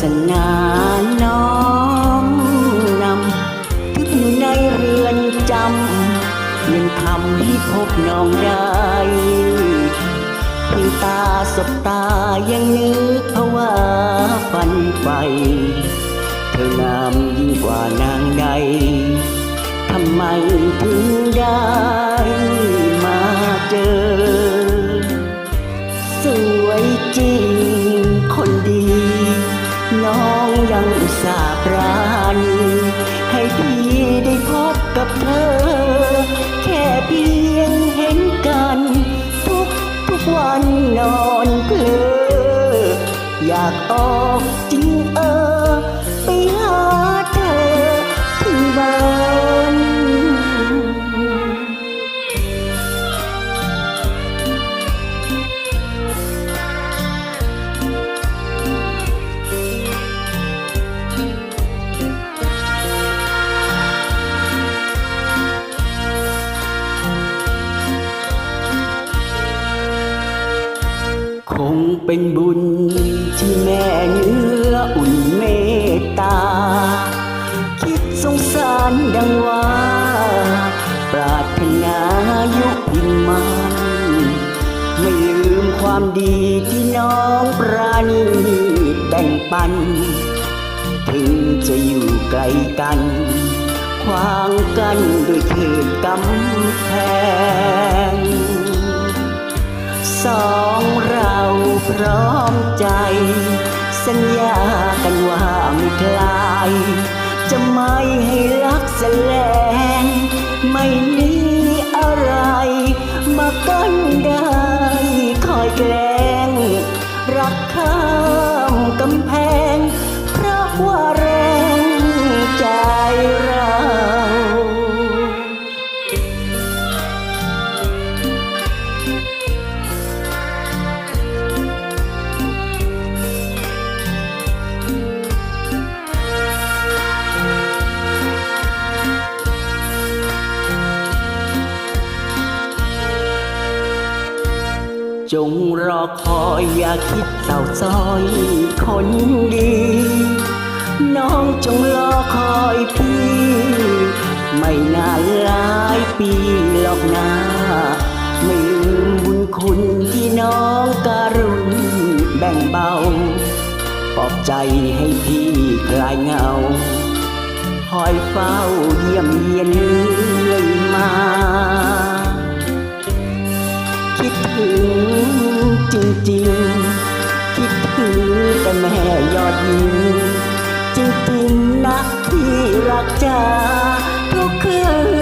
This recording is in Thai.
สนาน้อมนำถึงอยู่ในเรือนจำยังทำให้พบน้องได้เพียงตาสบตายังนึกภาวะฝันไปเธองามยิ่งกว่านางใดทำไมถึงได้ สาห์ปราณีให้พี่ได้พบกับเธอ แค่เพียงเห็นกัน ทุกทุกวันนอนเพลออยากออกจริง เป็นบุญที่แม่เนื้ออุ่นเมตตา คิดสงสารดังว่า ปรารถนายุพินมันไม่ลืมความดีที่น้องปราณีแบ่งปัน ถึงจะอยู่ไกลกันขวางกันด้วยเขตกำแพงสอง พร้อมใจ สัญญากันว่าไม่คลาย จะไม่ให้รักแสลง ไม่มีอะไร มากันได้คอยแกล้งรักข้ามกำแพง จงรอคอยอย่าคิดเศร้าซ้อยคนดี น้องจงรอคอยพี่ ไม่นานหลายปีหรอกนะไม่ลืมบุญคุณที่น้องการุณแบ่งเบาปลอบใจให้พี่คลายเหงา คอยเฝ้าเยี่ยมเยียน แม่ยอดยิ้มจิตตินนักที่รักจ้าทุกคืน